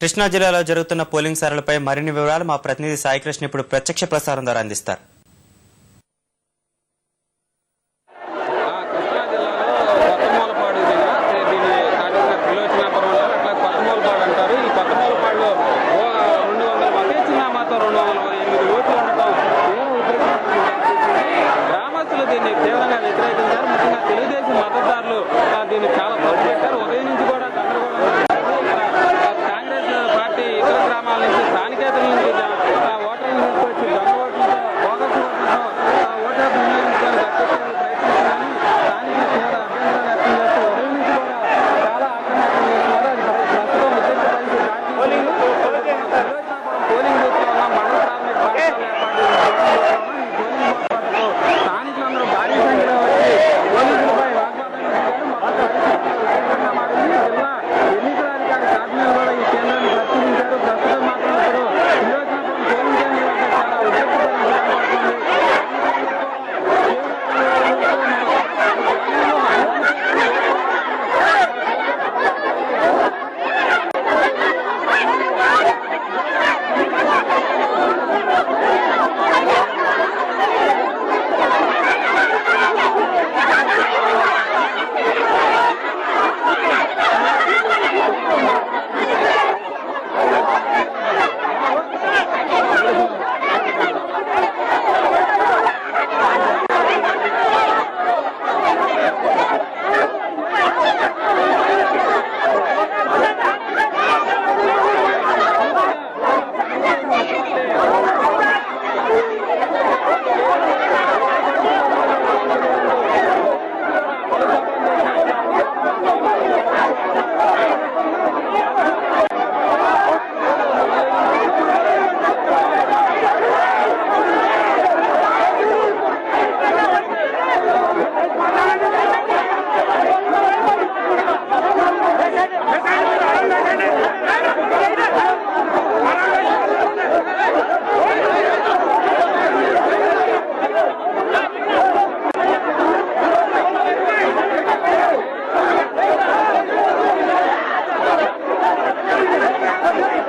కృష్ణా జిల్లాలో జరుగుతున్న పోలింగ్ సరళిపై మరిన్ని వివరాలు మా ప్రతినిధి సాయికృష్ణ ఇప్పుడు ప్రత్యక్ష ప్రసారం ద్వారా అందిస్తారు. Come on.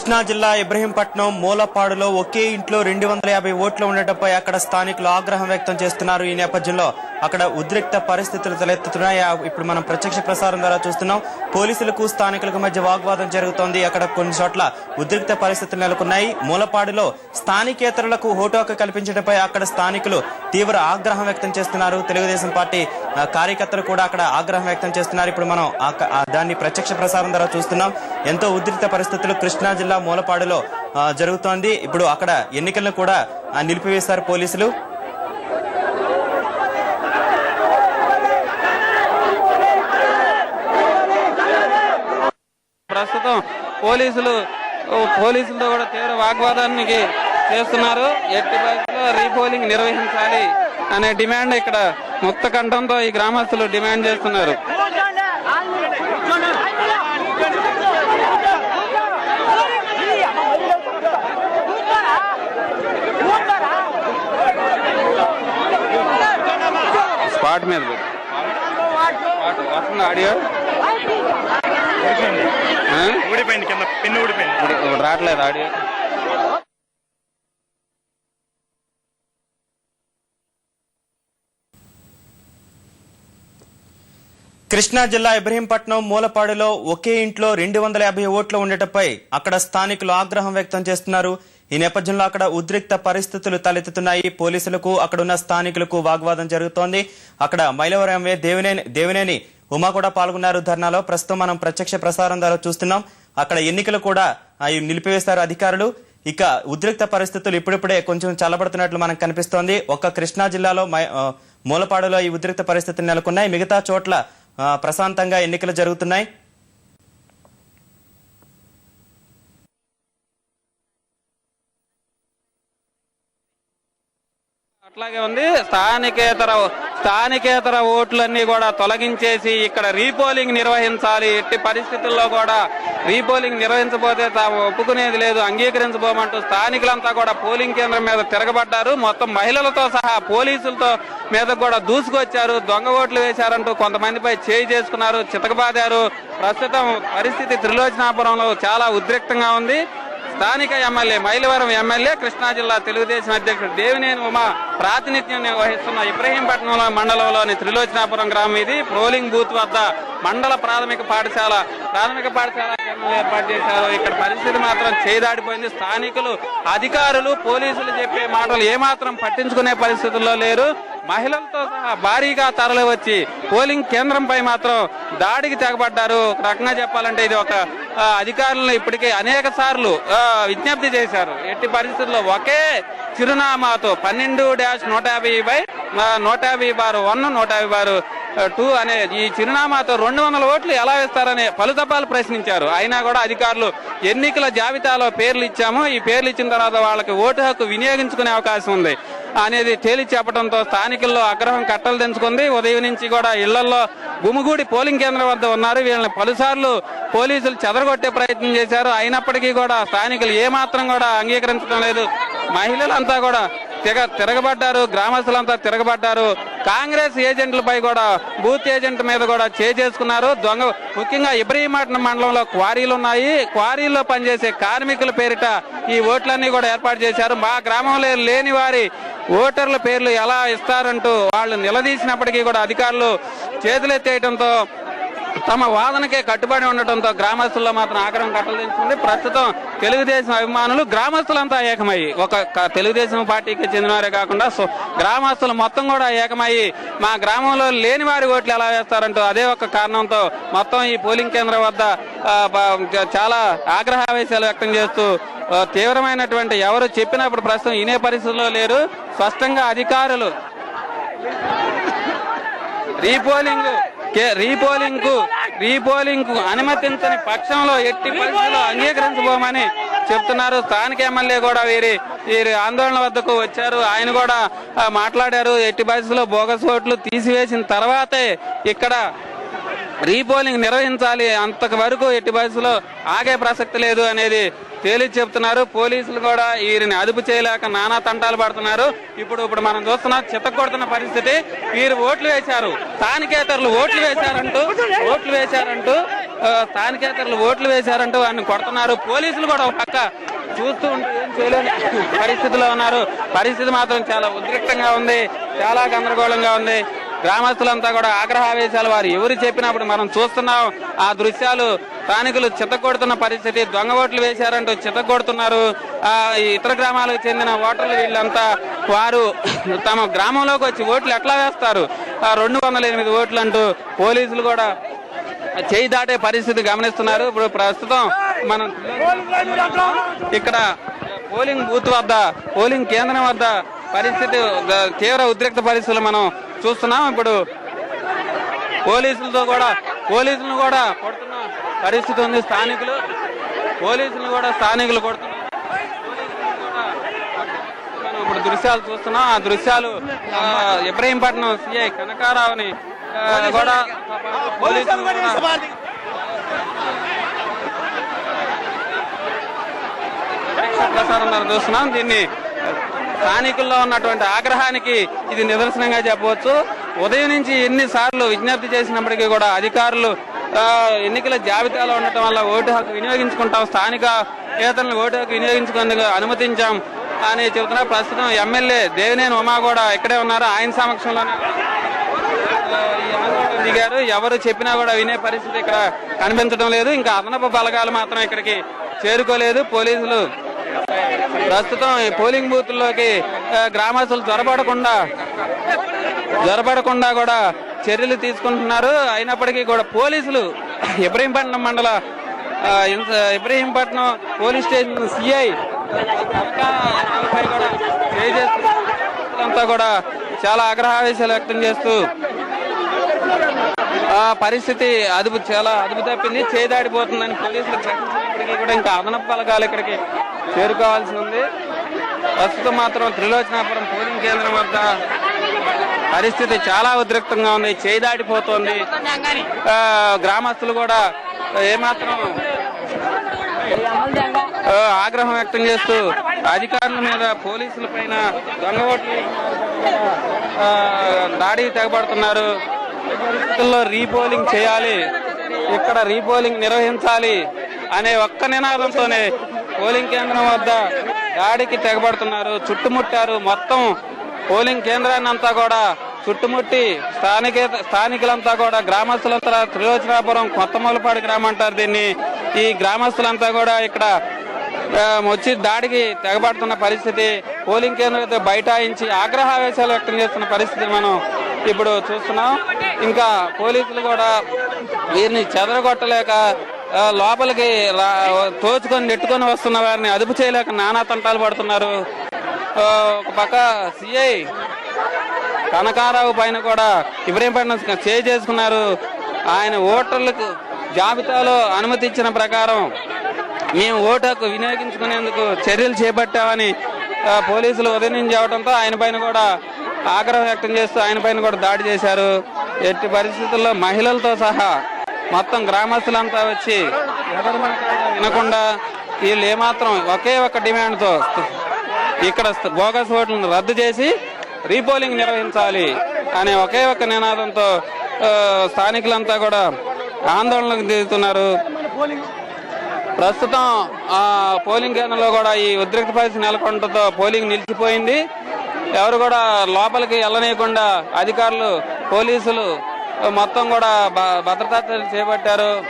కృష్ణా జిల్లా ఇబ్రహీంపట్నం మూలపాడులో ఒకే ఇంట్లో రెండు వందల యాభై ఓట్లు ఉండటంపై అక్కడ స్థానికులు ఆగ్రహం వ్యక్తం చేస్తున్నారు ఈ నేపథ్యంలో. అక్కడ ఉద్రిక్త పరిస్థితులు తలెత్తుతున్నాయి ఇప్పుడు మనం ప్రత్యక్ష ప్రసారం ద్వారా చూస్తున్నాం. పోలీసులకు స్థానికులకు మధ్య వాగ్వాదం జరుగుతోంది. అక్కడ కొన్ని చోట్ల ఉద్రిక్త పరిస్థితులు నెలకొన్నాయి. మూలపాడులో స్థానికేతరులకు హోటోక కల్పించడంపై అక్కడ స్థానికులు తీవ్ర ఆగ్రహం వ్యక్తం చేస్తున్నారు. తెలుగుదేశం పార్టీ కార్యకర్తలు కూడా అక్కడ ఆగ్రహం వ్యక్తం చేస్తున్నారు. ఇప్పుడు మనం దాన్ని ప్రత్యక్ష ప్రసారం ద్వారా చూస్తున్నాం. ఎంతో ఉద్రిక్త పరిస్థితులు కృష్ణా జిల్లా మూలపాడులో జరుగుతోంది. ఇప్పుడు అక్కడ ఎన్నికలను కూడా నిలిపివేశారు పోలీసులు ప్రస్తుతం పోలీసులు పోలీసులతో కూడా తీవ్ర వాగ్వాదానికి చేస్తున్నారు. ఎట్టి పరిస్థితుల్లో రీపోలింగ్ నిర్వహించాలి అనే డిమాండ్ ఇక్కడ ముక్త కంఠంతో ఈ గ్రామస్తులు డిమాండ్ చేస్తున్నారు. స్పాట్ మీద వస్తుంది ఆడియో? ఊడిపోయింది కింద పిన్ను ఊడిపోయింది. ఇప్పుడు రావట్లేదు ఆడియో. కృష్ణా జిల్లా ఇబ్రహీంపట్నం మూలపాడులో ఒకే ఇంట్లో రెండు వందల యాభై ఓట్లు ఉండటంపై అక్కడ స్థానికులు ఆగ్రహం వ్యక్తం చేస్తున్నారు. ఈ నేపథ్యంలో అక్కడ ఉద్రిక్త పరిస్థితులు తలెత్తుతున్నాయి. పోలీసులకు అక్కడున్న స్థానికులకు వాగ్వాదం జరుగుతోంది. అక్కడ మైలవరం దేవినేని దేవినేని ఉమా కూడా పాల్గొన్నారు ధర్నాలో. ప్రస్తుతం మనం ప్రత్యక్ష ప్రసారం ద్వారా చూస్తున్నాం. అక్కడ ఎన్నికలు కూడా ఆ, నిలిపివేశారు అధికారులు. ఇక ఉద్రిక్త పరిస్థితులు ఇప్పుడిప్పుడే కొంచెం చల్లబడుతున్నట్లు మనకు కనిపిస్తోంది. ఒక్క కృష్ణా జిల్లాలో మై- మూలపాడులో ఈ ఉద్రిక్త పరిస్థితులు నెలకొన్నాయి. మిగతా చోట్ల ప్రశాంతంగా ఎన్నికలు జరుగుతున్నాయి. అట్లాగే ఉంది. స్థానికేతర స్థానికేతర ఓట్లన్నీ కూడా తొలగించేసి ఇక్కడ రీపోలింగ్ నిర్వహించాలి. ఎట్టి పరిస్థితుల్లో కూడా రీపోలింగ్ నిర్వహించబోతే తాము ఒప్పుకునేది లేదు. అంగీకరించబోమంటూ స్థానికులంతా కూడా పోలింగ్ కేంద్రం మీద తిరగబడ్డారు. మొత్తం మహిళలతో సహా పోలీసులతో మీద కూడా దూసుకొచ్చారు. దొంగ ఓట్లు వేశారంటూ కొంతమందిపై చేయి చేసుకున్నారు. చితకబాదారు. ప్రస్తుతం పరిస్థితి త్రిలోచనాపురంలో చాలా ఉద్రిక్తంగా ఉంది. స్థానిక ఎమ్మెల్యే మైలవరం ఎమ్మెల్యే కృష్ణా జిల్లా తెలుగుదేశం అధ్యక్షుడు దేవినేని ఉమా ప్రాతినిధ్యం వహిస్తున్న ఇబ్రహీంపట్నంలో మండలంలోని త్రిలోచనాపురం గ్రామం ఇది. పోలింగ్ బూత్ వద్ద మండల ప్రాథమిక పాఠశాల ప్రాథమిక పాఠశాల ఎమ్మెల్యే ఏర్పాటు చేశారు. ఇక్కడ పరిస్థితి మాత్రం చేదాడిపోయింది. స్థానికులు అధికారులు పోలీసులు చెప్పే మాటలు ఏమాత్రం పట్టించుకునే పరిస్థితుల్లో లేరు. మహిళలతో సహా భారీగా తరలి వచ్చి పోలింగ్ కేంద్రంపై మాత్రం దాడికి తెగబడ్డారు. రకంగా చెప్పాలంటే ఇది ఒక అధికారులను ఇప్పటికే అనేక సార్లు విజ్ఞప్తి చేశారు. ఎట్టి పరిస్థితుల్లో ఒకే చిరునామాతో పన్నెండు డాష్ నూట యాభై బై నూట యాభై బారు వన్ నూట యాభై బారు టూ అనే ఈ చిరునామాతో రెండు వందల ఓట్లు ఎలా వేస్తారనే పలుతపాలు ప్రశ్నించారు. అయినా కూడా అధికారులు ఎన్నికల జాబితాలో పేర్లు ఇచ్చాము. ఈ పేర్లు ఇచ్చిన తర్వాత వాళ్ళకి ఓటు హక్కు వినియోగించుకునే అవకాశం ఉంది. అనేది తేలి చెప్పడంతో స్థానికుల్లో ఆగ్రహం కట్టలు తెంచుకుంది. ఉదయం నుంచి కూడా ఇళ్ళలో గుమిగూడి పోలింగ్ కేంద్రం వద్ద ఉన్నారు. వీళ్ళని పలుసార్లు పోలీసులు చెదరగొట్టే ప్రయత్నం చేశారు. అయినప్పటికీ కూడా స్థానికులు ఏమాత్రం కూడా అంగీకరించడం లేదు. మహిళలంతా కూడా తిరగ తిరగబడ్డారు. గ్రామస్తులంతా తిరగబడ్డారు. కాంగ్రెస్ ఏజెంట్లపై కూడా బూత్ ఏజెంట్ మీద కూడా చేసుకున్నారు. దొంగ ముఖ్యంగా ఇబ్రహీంపట్నం మండలంలో క్వారీలు ఉన్నాయి. క్వారీల్లో పనిచేసే కార్మికుల పేరిట ఈ ఓట్లన్నీ కూడా ఏర్పాటు చేశారు. మా గ్రామంలో లేని వారి ఓటర్ల పేర్లు ఎలా ఇస్తారంటూ వాళ్ళు నిలదీసినప్పటికీ కూడా అధికారులు చేతులెత్తేయడంతో తమ వాదనకే కట్టుబడి ఉండటంతో గ్రామస్తుల్లో మాత్రం ఆగ్రహం కట్టలించుకుంది ప్రస్తుతం తెలుగుదేశం అభిమానులు గ్రామస్తులంతా ఏకమయ్యి. ఒక తెలుగుదేశం పార్టీకి చెందినవారే కాకుండా గ్రామస్తులు మొత్తం కూడా ఏకమయ్యి మా గ్రామంలో లేని వారి ఓట్లు ఎలా వేస్తారంటూ అదే ఒక కారణంతో మొత్తం ఈ పోలింగ్ కేంద్రం వద్ద చాలా ఆగ్రహావేశాలు వ్యక్తం చేస్తూ తీవ్రమైనటువంటి ఎవరు చెప్పినప్పుడు ప్రస్తుతం ఇనే పరిస్థితుల్లో లేరు. స్పష్టంగా అధికారులు. రీపోలింగ్ రీపోలింగ్కు రీపోలింగ్కు అనుమతించని పక్షంలో ఎట్టి పరిస్థితుల్లో అంగీకరించబోమని చెప్తున్నారు. స్థానిక ఎమ్మెల్యే కూడా వీరి వీరి ఆందోళన వద్దకు వచ్చారు. ఆయన కూడా మాట్లాడారు. ఎట్టి పరిస్థితుల్లో బోగస్ ఓట్లు తీసివేసిన తర్వాతే ఇక్కడ రీపోలింగ్ నిర్వహించాలి. అంతవరకు ఎట్టి పరిస్థితుల్లో ఆగే ప్రసక్తి లేదు అనేది తేలిచి చెప్తున్నారు. పోలీసులు కూడా వీరిని అదుపు చేయలేక నానా తంటాలు పడుతున్నారు. ఇప్పుడు ఇప్పుడు మనం చూస్తున్నాం చిత్తకొడుతున్న పరిస్థితి. వీరు ఓట్లు వేశారు. స్థానికేతరులు ఓట్లు వేశారంటూ ఓట్లు వేశారంటూ స్థానికేతరులు ఓట్లు వేశారంటూ వారిని కొడుతున్నారు. పోలీసులు కూడా ఒక పక్క చూస్తూ ఉంటే ఏం చేయలేని పరిస్థితిలో ఉన్నారు. పరిస్థితి మాత్రం చాలా ఉద్రిక్తంగా ఉంది. చాలా గందరగోళంగా ఉంది. గ్రామస్తులంతా కూడా ఆగ్రహావేశాలు వారు ఎవరు చెప్పినప్పుడు మనం చూస్తున్నాం. ఆ దృశ్యాలు స్థానికులు చిత్తకొడుతున్న పరిస్థితి దొంగ ఓట్లు వేశారంటూ చిత్తకొడుతున్నారు ఆ ఇతర గ్రామాలకు చెందిన ఓటర్లు వీళ్ళంతా వారు తమ గ్రామంలోకి వచ్చి ఓట్లు ఎట్లా వేస్తారు? ఆ రెండు వందల ఎనిమిది ఓట్లు అంటూ పోలీసులు కూడా చేయి దాటే పరిస్థితి గమనిస్తున్నారు. ఇప్పుడు ప్రస్తుతం మనం ఇక్కడ పోలింగ్ బూత్ వద్ద పోలింగ్ కేంద్రం వద్ద పరిస్థితి తీవ్ర ఉద్రిక్త పరిస్థితులు మనం చూస్తున్నాం ఇప్పుడు పోలీసులతో కూడా పోలీసులను కూడా కొడుతున్న పరిస్థితి ఉంది స్థానికులు. పోలీసులను కూడా స్థానికులు కొడుతున్నారు ఇప్పుడు దృశ్యాలు చూస్తున్నాం. ఆ దృశ్యాలు ఇబ్రహీంపట్నం సిఐ కనకారావుని కూడా పోలీసులు ప్రసారం చూస్తున్నాం. దీన్ని స్థానికుల్లో ఉన్నటువంటి ఆగ్రహానికి ఇది నిదర్శనంగా చెప్పవచ్చు. ఉదయం నుంచి ఎన్నిసార్లు విజ్ఞప్తి చేసినప్పటికీ కూడా అధికారులు ఎన్నికల జాబితాలో ఉండటం వల్ల ఓటు హక్కు వినియోగించుకుంటాం స్థానిక నేతలను ఓటు హక్కు వినియోగించుకునేందుకు అనుమతించాం అని చెబుతున్నారు. ప్రస్తుతం ఎమ్మెల్యే దేవినేని ఉమా కూడా ఇక్కడే ఉన్నారు. ఆయన సమక్షంలోనే దిగారు. ఎవరు చెప్పినా కూడా వినే పరిస్థితి ఇక్కడ కనిపించడం లేదు. ఇంకా అదనపు బలగాలు మాత్రం ఇక్కడికి చేరుకోలేదు. పోలీసులు ప్రస్తుతం ఈ పోలింగ్ బూత్లోకి గ్రామస్తులు జ్వరపడకుండా జ్వరపడకుండా కూడా చర్యలు తీసుకుంటున్నారు. అయినప్పటికీ కూడా పోలీసులు ఇబ్రహీంపట్నం మండల ఇబ్రహీంపట్నం పోలీస్ స్టేషన్ సిఐ కూడా అంతా కూడా చాలా ఆగ్రహావేశాలు వ్యక్తం చేస్తూ ఆ పరిస్థితి అదుపు చాలా అదుపు తప్పింది చేదాడిపోతుందని పోలీసులు ప్రకటించినప్పటికీ కూడా ఇంకా అదనపు పలకాలు ఇక్కడికి చేరుకోవాల్సి ఉంది ప్రస్తుతం మాత్రం త్రిలోచనాపురం పోలింగ్ కేంద్రం వద్ద పరిస్థితి చాలా ఉద్రిక్తంగా ఉంది చేయి గ్రామస్తులు కూడా ఏమాత్రం ఆగ్రహం వ్యక్తం చేస్తూ అధికారుల మీద పోలీసుల పైన దొంగ ఓట్లు దాడి తెగబడుతున్నారు. పరిస్థితుల్లో రీపోలింగ్ చేయాలి ఇక్కడ రీపోలింగ్ నిర్వహించాలి అనే ఒక్క నినాదంతోనే పోలింగ్ కేంద్రం వద్ద దాడికి తెగబడుతున్నారు. చుట్టుముట్టారు మొత్తం పోలింగ్ కేంద్రాన్ని అంతా కూడా చుట్టుముట్టి స్థానిక స్థానికులంతా కూడా గ్రామస్తులంతా త్రిలోచనాపురం కొత్తమూలపాడు గ్రామం అంటారు దీన్ని. ఈ గ్రామస్తులంతా కూడా ఇక్కడ వచ్చి దాడికి తెగబడుతున్న పరిస్థితి. పోలింగ్ కేంద్రం బైఠాయించి ఆగ్రహావేశాలు వ్యక్తం చేస్తున్న పరిస్థితి మనం ఇప్పుడు చూస్తున్నాం. ఇంకా పోలీసులు కూడా వీరిని చెదరగొట్టలేక లోపలికి తోచుకొని నెట్టుకొని వస్తున్న వారిని అదుపు చేయలేక నానా తంటాలు పడుతున్నారు. ఒక పక్క సిఐ కనకారావు పైన కూడా ఇబ్రహీంపట్నం చేయి చేసుకున్నారు. ఆయన ఓటర్లకు జాబితాలో అనుమతి ఇచ్చిన ప్రకారం మేము ఓటు హక్కు వినియోగించుకునేందుకు చర్యలు చేపట్టామని పోలీసులు ఉదయం నుంచి అవడంతో ఆయన పైన కూడా ఆగ్రహం వ్యక్తం చేస్తూ ఆయన పైన కూడా దాడి చేశారు. ఎట్టి పరిస్థితుల్లో మహిళలతో సహా మొత్తం గ్రామస్తులంతా వచ్చి వినకుండా వీళ్ళు ఏమాత్రం ఒకే ఒక్క డిమాండ్తో ఇక్కడ బోగస్ ఓట్లను రద్దు చేసి రీపోలింగ్ నిర్వహించాలి అనే ఒకే ఒక్క నినాదంతో స్థానికులంతా కూడా ఆందోళనకు దిగుతున్నారు. ప్రస్తుతం ఆ పోలింగ్ కేంద్రంలో కూడా ఈ ఉద్రిక్త పరిస్థితి నెలకొనడంతో పోలింగ్ నిలిచిపోయింది. ఎవరు కూడా లోపలికి వెళ్ళనీయకుండా అధికారులు పోలీసులు మొత్తం కూడా భ- భద్రతా చర్యలు చేపట్టారు.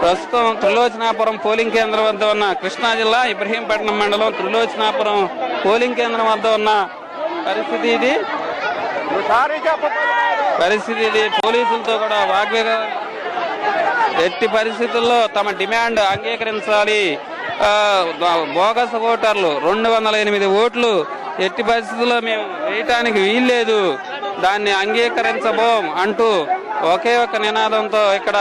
ప్రస్తుతం త్రిలోచనాపురం పోలింగ్ కేంద్రం వద్ద ఉన్న కృష్ణా జిల్లా ఇబ్రహీంపట్నం మండలం త్రిలోచనాపురం పోలింగ్ కేంద్రం వద్ద ఉన్న పరిస్థితి ఇది. పరిస్థితి ఇది. పోలీసులతో కూడా వాగ్వేగ ఎట్టి పరిస్థితుల్లో తమ డిమాండ్ అంగీకరించాలి. బోగస్ ఓటర్లు రెండు వందల ఎనిమిది ఓట్లు. ఎట్టి పరిస్థితుల్లో మేము వేయటానికి వీల్లేదు. దాన్ని అంగీకరించబోం అంటూ ఒకే ఒక నినాదంతో ఇక్కడ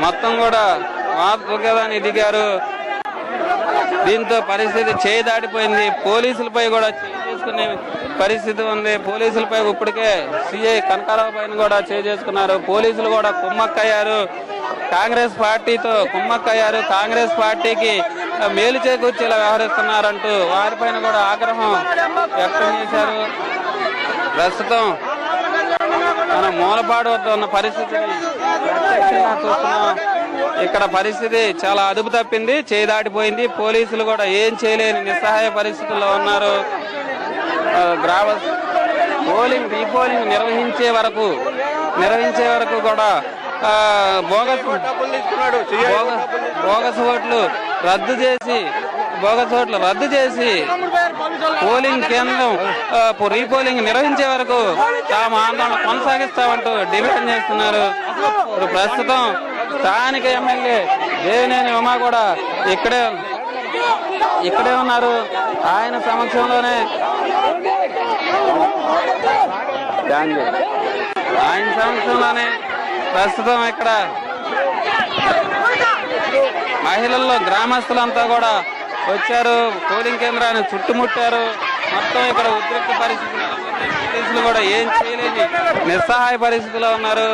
మొత్తం కూడా వాగ్వాదాన్ని దిగారు దీంతో పరిస్థితి చేయి దాటిపోయింది పోలీసులపై కూడా చేసుకునే పరిస్థితి ఉంది. పోలీసులపై ఇప్పటికే సీఐ కనకారావు పైన కూడా చేసుకున్నారు. పోలీసులు కూడా కుమ్మక్కయ్యారు. కాంగ్రెస్ పార్టీతో కుమ్మక్కయ్యారు. కాంగ్రెస్ పార్టీకి మేలు చేకూర్చేలా వ్యవహరిస్తున్నారంటూ వారిపైన కూడా ఆగ్రహం వ్యక్తం చేశారు. ప్రస్తుతం మన మూలపాడు వద్ద ఉన్న పరిస్థితిని ప్రత్యక్షంగా చూస్తున్నాం. ఇక్కడ పరిస్థితి చాలా అదుపు తప్పింది చేదాటిపోయింది పోలీసులు కూడా ఏం చేయలేని నిస్సహాయ పరిస్థితుల్లో ఉన్నారు. గ్రామ పోలింగ్ రీపోలింగ్ నిర్వహించే వరకు నిర్వహించే వరకు కూడా బోగస్ బోగస్ ఓట్లు రద్దు చేసి బోగస్ ఓట్లు రద్దు చేసి పోలింగ్ కేంద్రం రీపోలింగ్ నిర్వహించే వరకు తాము ఆందోళన కొనసాగిస్తామంటూ డిమాండ్ చేస్తున్నారు. ఇప్పుడు ప్రస్తుతం స్థానిక ఎమ్మెల్యే దేవినేని ఉమా కూడా ఇక్కడే ఇక్కడే ఉన్నారు. ఆయన సమక్షంలోనే ఆయన సంవత్సరంలోనే ప్రస్తుతం ఇక్కడ మహిళల్లో గ్రామస్తులంతా కూడా వచ్చారు. పోలింగ్ కేంద్రాన్ని చుట్టుముట్టారు. మొత్తం ఇక్కడ ఉద్రిక్త పరిస్థితులు పోలీసులు కూడా ఏం చేయలేని నిస్సహాయ పరిస్థితిలో ఉన్నారు.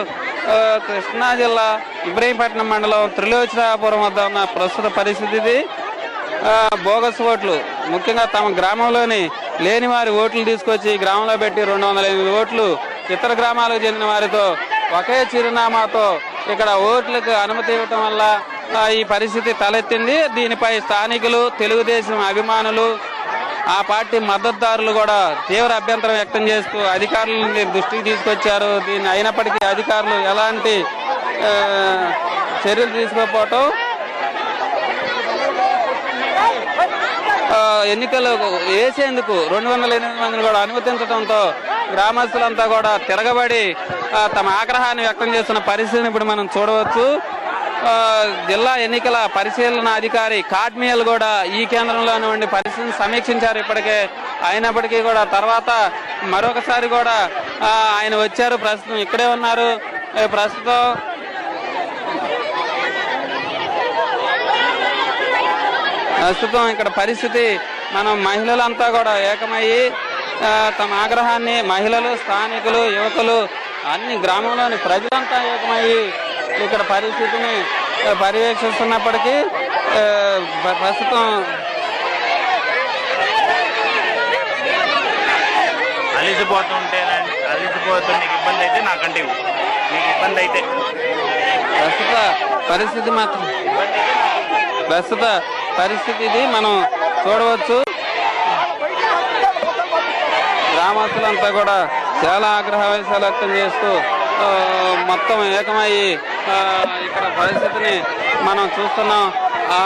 కృష్ణా జిల్లా ఇబ్రహీంపట్నం మండలం త్రిలోచనాపురం వద్ద ఉన్న ప్రస్తుత పరిస్థితి ఇది. బోగస్ ఓట్లు ముఖ్యంగా తమ గ్రామంలోని లేని వారి ఓట్లు తీసుకొచ్చి గ్రామంలో పెట్టి రెండు వందల ఎనిమిది ఓట్లు ఇతర గ్రామాలకు చెందిన వారితో ఒకే చిరునామాతో ఇక్కడ ఓట్లకు అనుమతి ఇవ్వటం వల్ల ఈ పరిస్థితి తలెత్తింది. దీనిపై స్థానికులు తెలుగుదేశం అభిమానులు ఆ పార్టీ మద్దతుదారులు కూడా తీవ్ర అభ్యంతరం వ్యక్తం చేస్తూ అధికారులని దృష్టికి తీసుకొచ్చారు. దీన్ని అయినప్పటికీ అధికారులు ఎలాంటి చర్యలు తీసుకోకపోవటం ఎన్నికలు వేసేందుకు రెండు వందల ఎనిమిది మందిని కూడా అనుమతించడంతో గ్రామస్తులంతా కూడా తిరగబడి తమ ఆగ్రహాన్ని వ్యక్తం చేస్తున్న పరిస్థితిని ఇప్పుడు మనం చూడవచ్చు. జిల్లా ఎన్నికల పరిశీలన అధికారి కాట్మియల్ కూడా ఈ కేంద్రంలోనే ఉండి పరిస్థితిని సమీక్షించారు. ఇప్పటికే అయినప్పటికీ కూడా తర్వాత మరొకసారి కూడా ఆయన వచ్చారు. ప్రస్తుతం ఇక్కడే ఉన్నారు. ప్రస్తుతం ప్రస్తుతం ఇక్కడ పరిస్థితి మనం మహిళలంతా కూడా ఏకమయ్యి తమ ఆగ్రహాన్ని మహిళలు స్థానికులు యువకులు అన్ని గ్రామంలోని ప్రజలంతా ఏకమయ్యి ఇక్కడ పరిస్థితిని పర్యవేక్షిస్తున్నప్పటికీ ప్రస్తుతం అలిసిపోతుంటే అలిసిపోతే నీకు ఇబ్బంది అయితే నాకంటే. నీకు ఇబ్బంది అయితే ప్రస్తుత పరిస్థితి మాత్రం ప్రస్తుత పరిస్థితి ఇది మనం చూడవచ్చు. గ్రామస్తులంతా కూడా చాలా ఆగ్రహవేశాలు వ్యక్తం చేస్తూ మొత్తం ఏకమయ్యి ఇక్కడ పరిస్థితిని మనం చూస్తున్నాం. ఆ,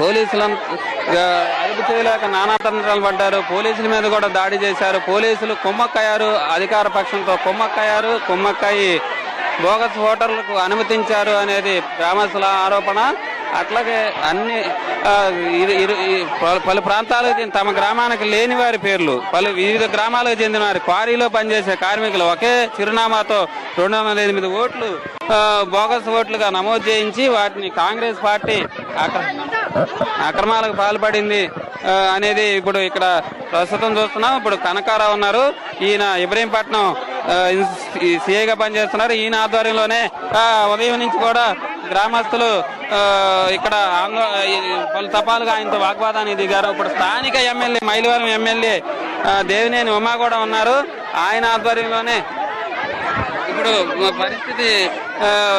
పోలీసులను ఆ, అదుపు చేయలేక నానాతంత్రాలు పడ్డారు పోలీసుల మీద కూడా దాడి చేశారు. పోలీసులు కుమ్మక్కయ్యారు. అధికార పక్షంతో కుమ్మక్కయ్యారు. కుమ్మక్కయ్యి బోగస్ ఓటర్లకు అనుమతించారు అనేది గ్రామస్తుల ఆరోపణ. అట్లాగే అన్ని ఇరు- ఇరు- పలు- ప్రాంతాలకు తమ గ్రామానికి లేని వారి పేర్లు పలు వివిధ గ్రామాలకు చెందిన వారి క్వారీలో పనిచేసే కార్మికులు ఒకే చిరునామాతో రెండు వందల ఎనిమిది ఓట్లు బోగస్ ఓట్లుగా నమోదు చేయించి వాటిని కాంగ్రెస్ పార్టీ అక్కడ అక్రమాలకు పాల్పడింది అనేది ఇప్పుడు ఇక్కడ ప్రస్తుతం చూస్తున్నాం. ఇప్పుడు కనకారావు ఉన్నారు. ఈయన ఇబ్రహీంపట్నం సిఐగా పనిచేస్తున్నారు. ఈయన ఆధ్వర్యంలోనే ఉదయం నుంచి కూడా గ్రామస్తులు ఇక్కడ పలు తపాలుగా ఆయనతో వాగ్వాదానికి దిగారు. ఇప్పుడు స్థానిక ఎమ్మెల్యే మైలవరం ఎమ్మెల్యే దేవినేని ఉమా కూడా ఉన్నారు. ఆయన ఆధ్వర్యంలోనే ఇప్పుడు పరిస్థితి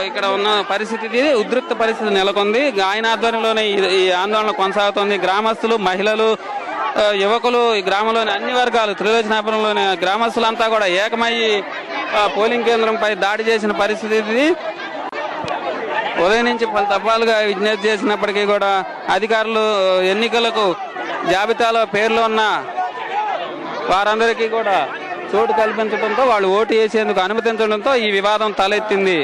ఇక్కడ ఉన్న పరిస్థితి ఉద్రిక్త పరిస్థితి నెలకొంది. ఆయన ఆధ్వర్యంలోనే ఈ- ఆందోళన కొనసాగుతోంది. గ్రామస్తులు మహిళలు యువకులు ఈ గ్రామంలోని అన్ని వర్గాలు త్రిలోచనాపురంలోని గ్రామస్తులంతా కూడా ఏకమయ్యి పోలింగ్ కేంద్రంపై దాడి చేసిన పరిస్థితి ఉదయం నుంచి పలు తప్పాలుగా విజ్ఞప్తి చేసినప్పటికీ కూడా అధికారులు ఎన్నికలకు జాబితాలో పేర్లు ఉన్న వారందరికీ కూడా చోటు కల్పించడంతో వాళ్ళు ఓటు వేసేందుకు అనుమతించడంతో ఈ వివాదం తలెత్తింది.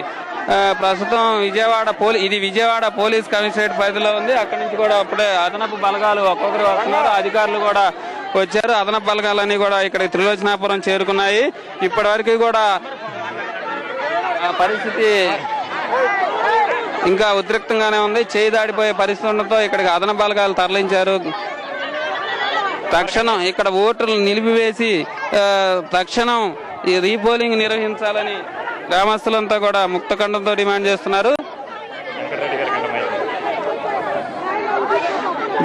ప్రస్తుతం విజయవాడ పోలీ ఇది విజయవాడ పోలీస్ కమిషనరేట్ పరిధిలో ఉంది. అక్కడి నుంచి కూడా అప్పుడే అదనపు బలగాలు ఒక్కొక్కరు వస్తున్నారు. అధికారులు కూడా వచ్చారు. అదనపు బలగాలన్నీ కూడా ఇక్కడ త్రిలోచనాపురం చేరుకున్నాయి. ఇప్పటివరకు కూడా ఆ పరిస్థితి ఇంకా ఉద్రిక్తంగానే ఉంది. చేయి దాడిపోయే పరిస్థితి ఉండటంతో ఇక్కడికి అదనపు బలగాలు తరలించారు. తక్షణం ఇక్కడ ఓటర్లు నిలిపివేసి తక్షణం ఈ రీపోలింగ్ నిర్వహించాలని గ్రామస్తులంతా కూడా ముక్తఖండంతో డిమాండ్ చేస్తున్నారు.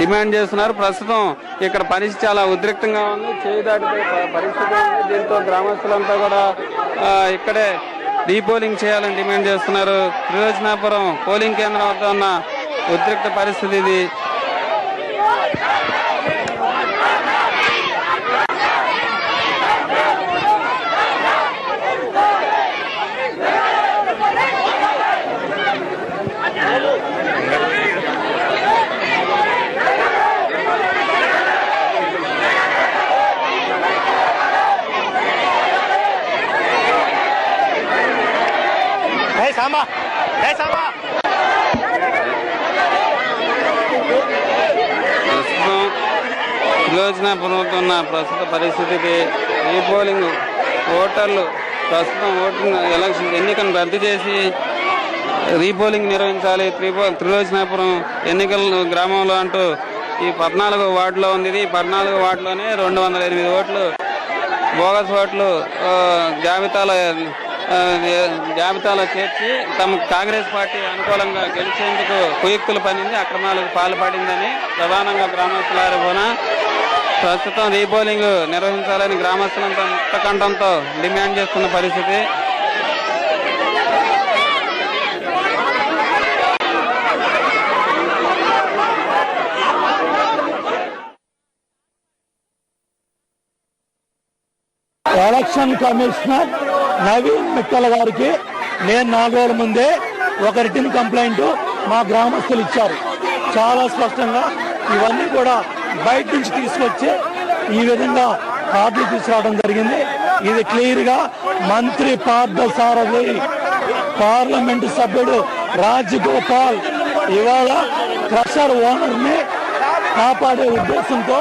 డిమాండ్ చేస్తున్నారు. ప్రస్తుతం ఇక్కడ పరిస్థితి చాలా ఉద్రిక్తంగా ఉంది. చేయి దాటిపోయే పరిస్థితి ఉంది దీంతో గ్రామస్తులంతా కూడా ఇక్కడే రీపోలింగ్ చేయాలని డిమాండ్ చేస్తున్నారు. త్రిలోచనాపురం పోలింగ్ కేంద్రం వద్ద ఉన్న ఉద్రిక్త పరిస్థితి ఇది. ప్రస్తుతం త్రిలోచనాపురంతో ఉన్న ప్రస్తుత పరిస్థితికి రీపోలింగ్ ఓటర్లు ప్రస్తుతం ఓటింగ్ ఎలక్షన్ ఎన్నికను రద్దు చేసి రీపోలింగ్ నిర్వహించాలి. త్రిపో త్రిలోచనాపురం ఎన్నికల గ్రామంలో అంటూ ఈ పద్నాలుగు వార్డులో ఉంది. ఇది ఈ పద్నాలుగో వార్డులోనే రెండు వందల ఎనిమిది ఓట్లు బోగస్ ఓట్లు జాబితాలో జాబితాలో చేర్చి తమ కాంగ్రెస్ పార్టీ అనుకూలంగా గెలిచేందుకు కుయుక్తులు పనింది అక్రమాలకు పాల్పడిందని ప్రధానంగా గ్రామస్తుల ఆరోపణ ప్రస్తుతం రీపోలింగ్ నిర్వహించాలని గ్రామస్తులంతా ముక్తకంఠంతో డిమాండ్ చేస్తున్న పరిస్థితి. ఎలక్షన్ కమిషనర్ నవీన్ మిట్టల గారికి నేను నాలుగు రోజుల ముందే ఒక రిటర్న్ కంప్లైంట్ మా గ్రామస్తులు ఇచ్చారు. చాలా స్పష్టంగా ఇవన్నీ కూడా బయట నుంచి తీసుకొచ్చి ఈ విధంగా కార్డులు తీసుకురావడం జరిగింది. ఇది క్లియర్గా మంత్రి పార్థసారథి పార్లమెంట్ సభ్యుడు రాజగోపాల్ ఇవాళ క్రషర్ ఓనర్ని కాపాడే ఉద్దేశంతో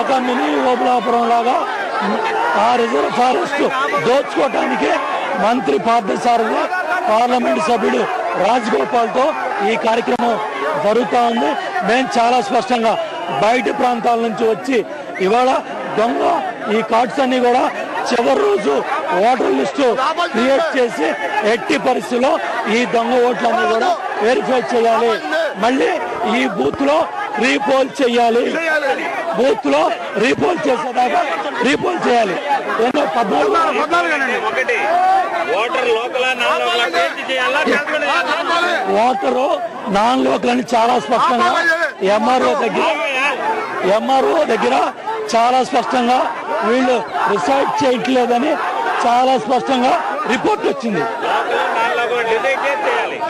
ఒక మినీ ఓబులాపురం లాగా ఆ రిజర్వ్ ఫారెస్ట్ దోచుకోవటానికి మంత్రి పార్థసారథి పార్లమెంట్ సభ్యుడు రాజగోపాల్తో ఈ కార్యక్రమం జరుగుతా ఉంది. మేము చాలా స్పష్టంగా బయట ప్రాంతాల నుంచి వచ్చి ఇవాళ దొంగ ఈ కార్డ్స్ అన్ని కూడా చివరి రోజు ఓటర్ లిస్టు క్రియేట్ చేసి ఎట్టి పరిస్థితిలో ఈ దొంగ ఓట్లన్నీ కూడా వెరిఫై చేయాలి. మళ్ళీ ఈ బూత్లో రీపోల్ చేయాలి. బూత్లో రీపోల్ చేసేదాకా రీపోల్ చేయాలి. ఎన్నో పద్నాలుగు ఓటర్ నాన్ లోకల్ అని చాలా స్పష్టంగా ఎంఆర్ఓ దగ్గర ఎంఆర్ఓ దగ్గర చాలా స్పష్టంగా వీళ్ళు రిసైడ్ చేయట్లేదని చాలా స్పష్టంగా రిపోర్ట్ వచ్చింది.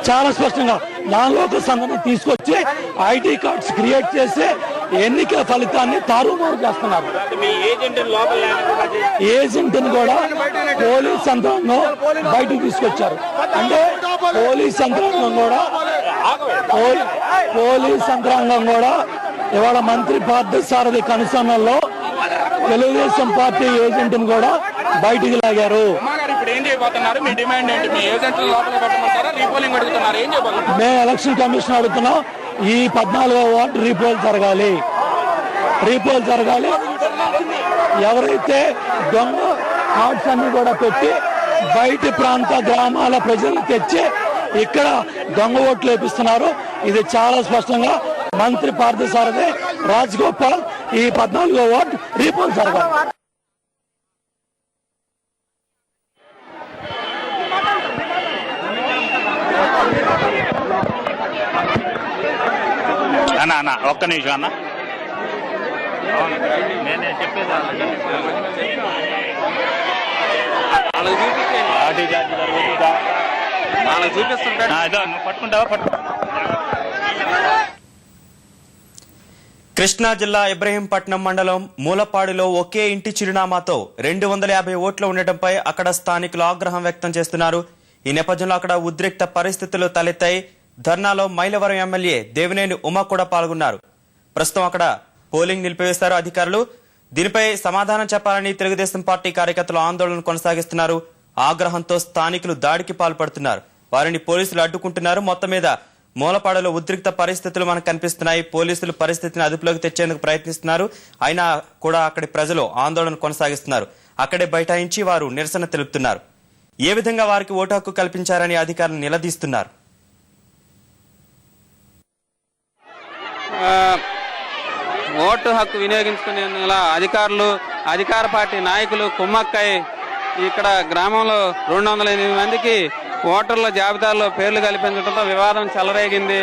చాలా స్పష్టంగా నాన్ లోకల్ సంఘటన తీసుకొచ్చి ఐడి కార్డ్స్ క్రియేట్ చేసి ఎన్నికల ఫలితాన్ని తారుమారు చేస్తున్నారు. ఏజెంట్ని కూడా పోలీస్ యంత్రాంగం బయటకు తీసుకొచ్చారు. అంటే పోలీస్ యంత్రాంగం కూడా పోలీస్ యంత్రాంగం కూడా ఇవాళ మంత్రి పార్థసారథి కనుసన్నల్లో తెలుగుదేశం పార్టీ ఏజెంట్ని కూడా బయటికి లాగారు. మేము ఎలక్షన్ కమిషన్ అడుగుతున్నాం. ఈ పద్నాలుగో వార్డు రీపోల్ జరగాలి. రీపోల్ జరగాలి. ఎవరైతే దొంగ కార్డ్స్ అన్ని కూడా పెట్టి బయటి ప్రాంత గ్రామాల ప్రజలు తెచ్చి ఇక్కడ దొంగ ఓట్లు వేపిస్తున్నారు. ఇది చాలా స్పష్టంగా మంత్రి పార్థసారథి రాజగోపాల్ ఈ పద్నాలుగో వార్డు రీపోల్ జరగాలి. అన్న అన్న ఒక్క నిమిషం అన్న. నేనే చెప్పేది జరుగుతుందా వాళ్ళకి నువ్వు పట్టుకుంటావా? కృష్ణా జిల్లా ఇబ్రహీంపట్నం మండలం మూలపాడులో ఒకే ఇంటి చిరునామాతో రెండు వందల యాభై ఓట్లు ఉండటంపై అక్కడ స్థానికులు ఆగ్రహం వ్యక్తం చేస్తున్నారు. ఈ నేపథ్యంలో అక్కడ ఉద్రిక్త పరిస్థితులు తలెత్తాయి. ధర్నాలో మైలవరం ఎమ్మెల్యే దేవినేని ఉమా కూడా పాల్గొన్నారు. ప్రస్తుతం అక్కడ పోలింగ్ నిలిపివేశారు అధికారులు. దీనిపై సమాధానం చెప్పాలని తెలుగుదేశం పార్టీ కార్యకర్తలు ఆందోళన కొనసాగిస్తున్నారు. ఆగ్రహంతో స్థానికులు దాడికి పాల్పడుతున్నారు. వారిని పోలీసులు అడ్డుకుంటున్నారు. మొత్తం మీద మూలపాడలో ఉద్రిక్త పరిస్థితులు మనకు కనిపిస్తున్నాయి. పోలీసులు పరిస్థితిని అదుపులోకి తెచ్చేందుకు ప్రయత్నిస్తున్నారు. అయినా కూడా అక్కడి ప్రజలు ఆందోళన కొనసాగిస్తున్నారు. అక్కడే బైఠాయించి వారు నిరసన తెలుపుతున్నారు. ఏ విధంగా వారికి ఓటు హక్కు కల్పించారని అధికారులు నిలదీస్తున్నారు. ఓటు హక్కు వినియోగించుకునేలా అధికారులు అధికార పార్టీ నాయకులు కుమ్మక్కై ఇక్కడ గ్రామంలో రెండు వందల ఎనిమిది మందికి ఓటర్ల జాబితాలో పేర్లు కల్పించడంతో వివాదం చెలరేగింది.